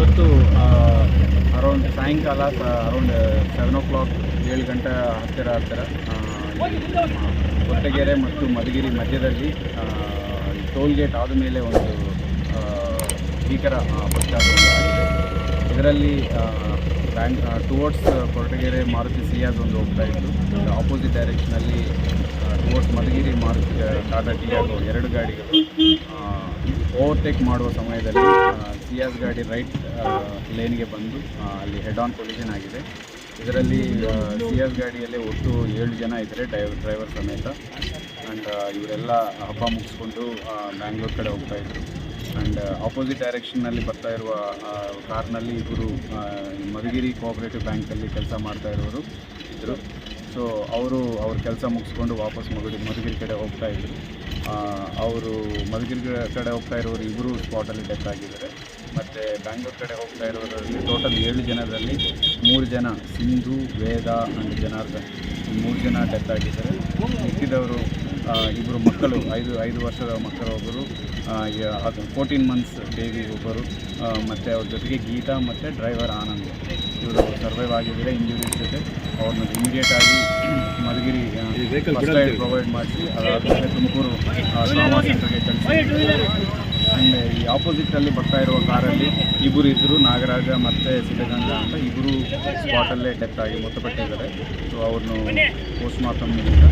ಇವತ್ತು ಅರೌಂಡ್ ಸಾಯಂಕಾಲ around seven ಓ clock ಏಳು ಗಂಟೆ ಹತ್ತಿರ ಹತ್ತಿರ ಕೊಟ್ಟಗೆರೆ ಮತ್ತು ಮಧುಗಿರಿ ಮಧ್ಯದಲ್ಲಿ ಟೋಲ್ ಗೇಟ್ ಆದ ಮೇಲೆ ಒಂದು ಭೀಕರ ಅಪಘಾತ ಆಗಿದೆ. ಇದರಲ್ಲಿ bank towards Koratagere Maruti Ciaz ಒಂದು ಹೋಗ್ತಾ ಇತ್ತು. ಆಪೋಸಿಟ್ ಡೈರೆಕ್ಷನಲ್ಲಿ ಟುವರ್ಡ್ಸ್ ಮಧುಗಿರಿ ಮಾರುತಿ ಟಾಟಾ ಟಿಯಾಗೋ ಎರಡು ಗಾಡಿಗಳು ಓವರ್ಟೇಕ್ ಮಾಡುವ ಸಮಯದಲ್ಲಿ ಸಿ ಎಸ್ ಗಾಡಿ ರೈಟ್ ಲೇನ್ಗೆ ಬಂದು ಅಲ್ಲಿ ಹೆಡ್ ಆನ್ ಕೊಲಿಷನ್ ಆಗಿದೆ. ಇದರಲ್ಲಿ ಸಿ ಎಸ್ ಗಾಡಿಯಲ್ಲಿ ಒಟ್ಟು ಏಳು ಜನ ಇದ್ದಾರೆ ಡ್ರೈವರ್ ಡ್ರೈವರ್ ಸಮೇತ. ಆ್ಯಂಡ್ ಇವರೆಲ್ಲ ಹಬ್ಬ ಮುಗಿಸ್ಕೊಂಡು ಬ್ಯಾಂಗ್ಳೂರ್ ಕಡೆ ಹೋಗ್ತಾ ಇದ್ದರು ಆ್ಯಂಡ್ ಆಪೋಸಿಟ್ ಡೈರೆಕ್ಷನ್ನಲ್ಲಿ ಬರ್ತಾ ಇರುವ ಕಾರ್ನಲ್ಲಿ ಆ, ಮಧುಗಿರಿ ಕೋಆಪರೇಟಿವ್ ಬ್ಯಾಂಕಲ್ಲಿ ಕೆಲಸ ಮಾಡ್ತಾ ಇರೋರು ಇದ್ದರು ಸೊ ಅವರು ಅವ್ರ ಕೆಲಸ ಮುಗಿಸ್ಕೊಂಡು ವಾಪಸ್ ಮಧುಗಿರಿ ಮಧುಗಿರಿ ಕಡೆ ಆ, ಅವರು ಮಧುಗಿರಿ ಕಡೆ ಹೋಗ್ತಾ ಇರೋರು ಇಬ್ಬರು ಸ್ಪಾಟಲ್ಲಿ ಡೆತ್ ಆಗಿದ್ದಾರೆ. ಮತ್ತು ಬ್ಯಾಂಗ್ಳೂರ್ ಕಡೆ ಹೋಗ್ತಾ ಇರೋರಲ್ಲಿ ಟೋಟಲ್ ಏಳು ಜನರಲ್ಲಿ ಮೂರು ಜನ ಸಿಂಧು, ವೇದ ಆ್ಯಂಡ್ ಜನಾರ್ದನ್ ಮೂರು ಜನ ಡೆತ್ ಆಗಿದ್ದಾರೆ. ಮಿಕ್ಕಿದವರು ಇಬ್ಬರು ಮಕ್ಕಳು, ಐದು ಐದು ವರ್ಷದ ಮಕ್ಕಳು ಒಬ್ಬರು ಅದು ಫೋರ್ಟೀನ್ ಮಂತ್ಸ್ ಬೇಬಿ ಒಬ್ಬರು ಮತ್ತು ಅವ್ರ ಜೊತೆಗೆ ಗೀತಾ ಮತ್ತು ಡ್ರೈವರ್ ಆನಂದ್. ಇವರು ಸರ್ವೈವ್ ಆಗಿದ್ದಾರೆ ಇಂಜುರೀಸ್ ಜೊತೆ ಅವ್ರನ್ನ ಇಮಿಡಿಯೇಟ್ ಆಗಿ ಮಧುಗಿರಿ ಫಸ್ಟ್ ಏಡ್ ಪ್ರೊವೈಡ್ ಮಾಡಿಸಿ ಅದಾದಮೇಲೆ ತುಮಕೂರು ಟ್ರಾಮಾ ಸೆಂಟರ್ಗೆ ಕಳಿಸಿ. ಆ್ಯಂಡ್ ಈ ಆಪೋಸಿಟಲ್ಲಿ ಬರ್ತಾ ಇರುವ ಕಾರಲ್ಲಿ ಇಬ್ಬರು ಇದ್ದರು ನಾಗರಾಜ ಮತ್ತು ಸಿದ್ಧಗಂಗಾ ಅಂತ ಇಬ್ಬರು ಸ್ಪಾಟಲ್ಲೇ ಡೆತ್ ಆಗಿ ಮೃತಪಟ್ಟಿದ್ದಾರೆ. ಸೊ ಅವ್ರನ್ನು ಪೋಸ್ಟ್ ಮಾರ್ಟಮ್ ಕಳಿಸಿ